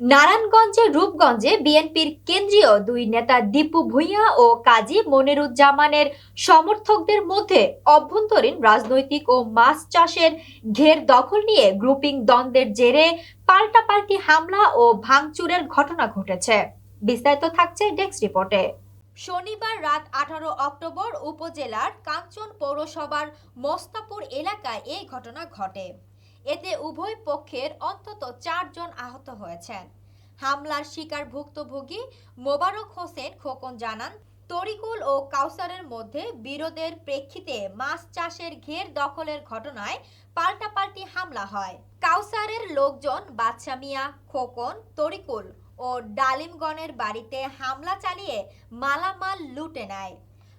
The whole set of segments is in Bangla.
নারায়ণগঞ্জের রূপগঞ্জে বিএনপির কেন্দ্রীয় দুই নেতা দীপু ভূঁইয়া ও কাজী মনিরুজ্জামানের সমর্থকদের মধ্যে অভ্যন্তরীণ রাজনৈতিক ও মাছ চাষের ঘের দখল নিয়ে গ্রুপিং দ্বন্দ্বের জেরে পাল্টাপাল্টি হামলা ও ভাঙচুরের ঘটনা ঘটেছে। বিস্তারিত থাকছে ডেস্ক রিপোর্টে। শনিবার রাত আঠারো অক্টোবর উপজেলার কাঞ্চন পৌরসভার মোস্তাপুর এলাকায় এই ঘটনা ঘটে। এতে উভয় পক্ষের অন্তত চারজন আহত হয়েছেন। হামলার শিকার ভুক্তভোগী মোবারক হোসেন খোকন জানান, তরিকুল ও কাউসারের মধ্যে বিরোধের প্রেক্ষিতে মাছ চাষের ঘের দখলের ঘটনায় পাল্টাপাল্টি হামলা হয়। কাউসারের লোকজন বাদশা মিয়া, খোকন, তরিকুল ও ডালিমগণের বাড়িতে হামলা চালিয়ে মালামাল লুটে নেয়।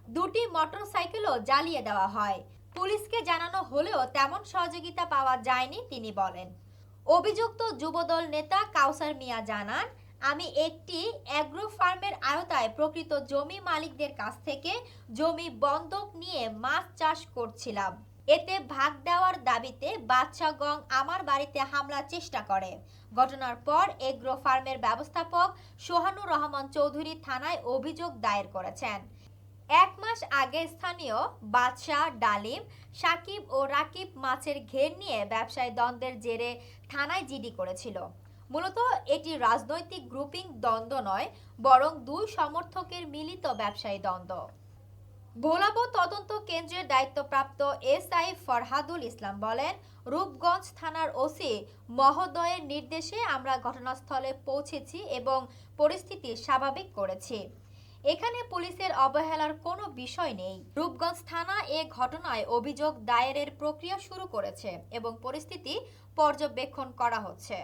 দুটি মোটরসাইকেলও জ্বালিয়ে দেওয়া হয়। পুলিশকে জানানো হলেও তেমন সহযোগিতা পাওয়া যায়নি, তিনি বলেন। অভিযুক্ত যুবদল নেতা কাউসার মিয়া জানান, আমি একটি অ্যাগ্রো ফার্মের আয়তায় প্রকৃত জমি মালিকদের কাছ থেকে জমি বন্ধক নিয়ে মাছ চাষ করছিলাম। এতে ভাগ দেওয়ার দাবিতে বাদশাগং আমার বাড়িতে হামলার চেষ্টা করে। ঘটনার পর এগ্রো ফার্মের ব্যবস্থাপক সোহানুর রহমান চৌধুরী থানায় অভিযোগ দায়ের করেছেন। এক মাস আগে স্থানীয় বাদশাহ ডালিম, সাকিব ও রাকিব মাছের ঘের নিয়ে ব্যবসায়ী দ্বন্দ্বের জেরে থানায় জিডি করেছিল। মূলত এটি রাজনৈতিক গ্রুপিং দ্বন্দ্ব নয়, বরং দুই সমর্থকের মিলিত ব্যবসায়ী দ্বন্দ্ব। ভোলাবো তদন্ত কেন্দ্রের দায়িত্বপ্রাপ্ত এসআই ফরহাদুল ইসলাম বলেন, রূপগঞ্জ থানার ওসি মহোদয়ের নির্দেশে আমরা ঘটনাস্থলে পৌঁছেছি এবং পরিস্থিতি স্বাভাবিক করেছি। এখানে পুলিশের অবহেলার কোনো বিষয় নেই। রূপগঞ্জ থানা এ ঘটনায় অভিযোগ দায়েরের প্রক্রিয়া শুরু করেছে এবং পরিস্থিতি পর্যবেক্ষণ করা হচ্ছে।